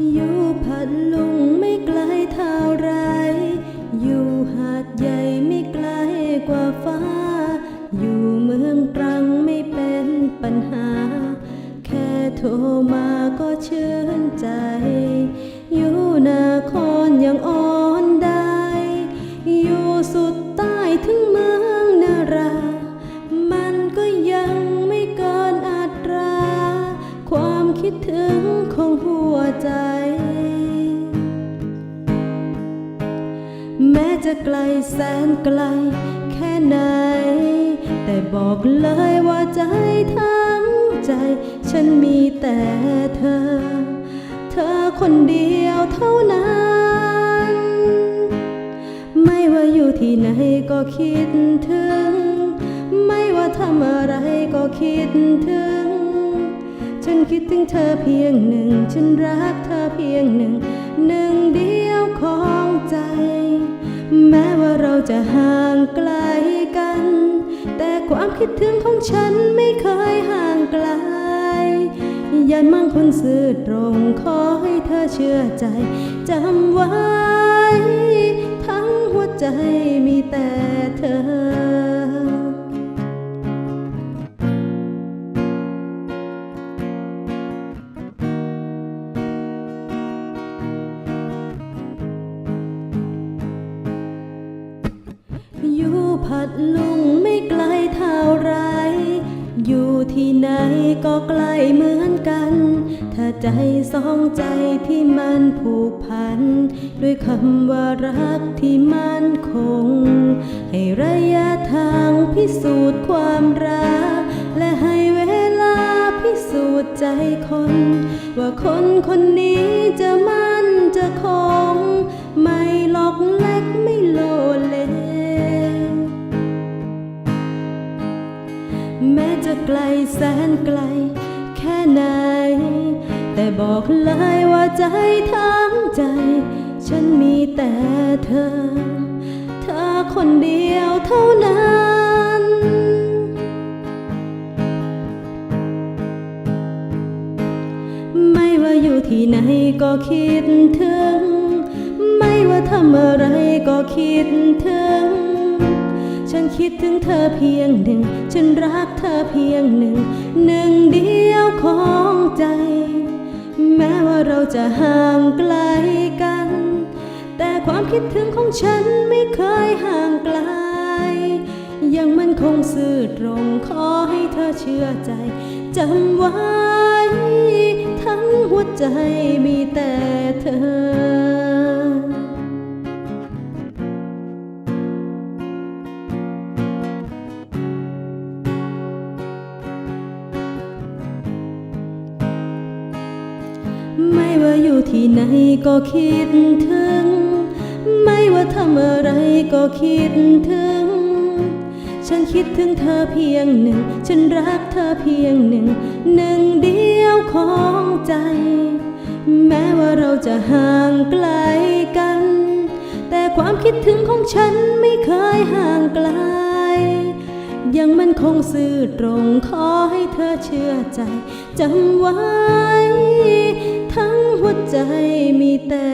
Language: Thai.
อยู่พัดลุงไม่ไกลเท่าไร อยู่หาดใหญ่ไม่ไกลกว่าฟ้า อยู่เมืองตรังไม่เป็นปัญหา แค่โทรมาก็ชื่นใจ อยู่นาครยังอ่อน ไกลแสนไกล แค่ไหน แต่บอกเลยว่าใจทั้งใจ ฉันมีแต่เธอ เธอคนเดียวเท่านั้น ไม่ว่าอยู่ที่ไหนก็คิดถึง ไม่ว่าทำอะไรก็คิดถึง ฉันคิดถึงเธอเพียงหนึ่ง ฉันรักเธอเพียงหนึ่ง หนึ่งเดียวของใจ แม้ว่าเราจะห่างไกลกัน แต่ความคิดถึงของฉันไม่เคยห่างไกลยันมั่งคนสื่อตรงขอให้เธอเชื่อใจจำไว้ ทั้งหัวใจมีแต่เธอ พัดลุงไม่ไกลเท่าไร อยู่ที่ไหนก็ใกล้เหมือนกัน ถ้าใจสองใจที่มันผูกพัน ด้วยคำว่ารักที่มั่นคง ให้ระยะทางพิสูจน์ความรัก และให้เวลาพิสูจน์ใจคน ว่าคนคนนี้จะมั่น แสนไกล แค่ไหน แต่บอกเลยว่าใจทั้งใจ ฉันมีแต่เธอ เธอคนเดียวเท่านั้นไม่ว่าอยู่ที่ไหนก็คิดถึง ไม่ว่าทำอะไรก็คิดถึง ฉันคิดถึงเธอเพียงหนึ่ง ฉันรักเธอเพียงหนึ่ง หนึ่งเดียวของใจ แม้ว่าเราจะห่างไกลกัน แต่ความคิดถึงของฉันไม่เคยห่างไกล ยังมันคงซื่อตรงขอให้เธอเชื่อใจจำไว้ ทั้งหัวใจมีแต่เธอ ที่ไหนก็คิดถึง ไม่ว่าทำอะไรก็คิดถึง ฉันคิดถึงเธอเพียงหนึ่ง ฉันรักเธอเพียงหนึ่ง หนึ่งเดียวของใจ แม้ว่าเราจะห่างไกลกัน แต่ความคิดถึงของฉันไม่เคยห่างไกล ยังมันคงซื่อตรงขอให้เธอเชื่อใจจำไว้ ใจมีแต่